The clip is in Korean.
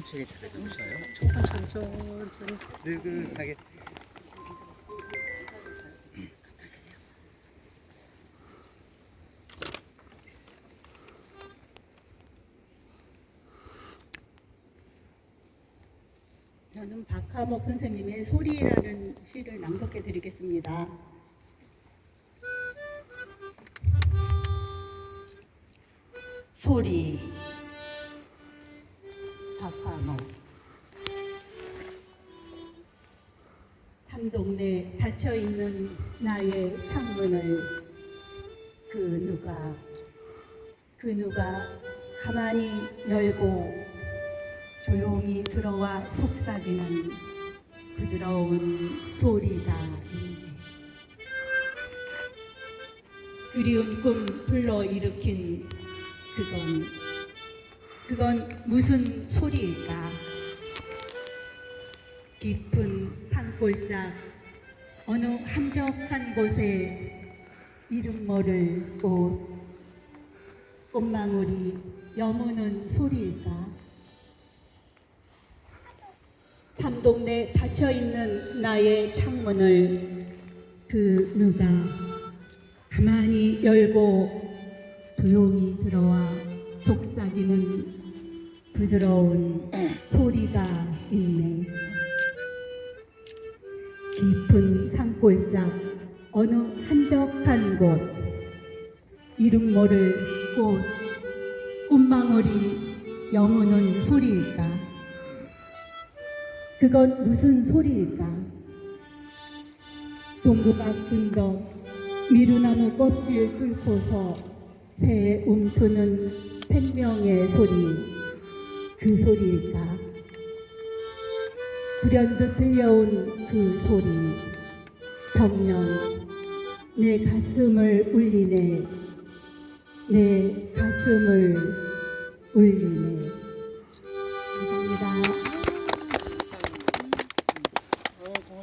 천천히 잘해주세요. 천천히 천천히 느긋하게. 저는 박하목 선생님의 소리라는 시를 낭독해 드리겠습니다. 소리 박하목 삼동네 닫혀 있는 나의 창문을 그 누가 그 누가 가만히 열고 조용히 들어와 속삭이는 부드러운 있네. 그리운 꿈 불러 일으킨 그건 그건 무슨 소리일까? 깊은 산골짝 어느 한적한 곳에 이름 모를 꽃 꽃망울이 여무는 소리일까? 삼동네 닫혀 있는 나의 창문을 그 누가 가만히 열고 조용히 들어와 속삭이는 부드러운 소리가 있네. 깊은 산골짝 어느 한적한 곳 이름 모를 꽃 꽃망울이 여무는 소리일까? 그건 무슨 소리일까? 동구박 근덕 미루나무 껍질 뚫고서 새 움트는 생명의 소리 그 소리일까? 불현듯 들려온 그 소리 정녕 내 가슴을 울리네 내 가슴을 울리네.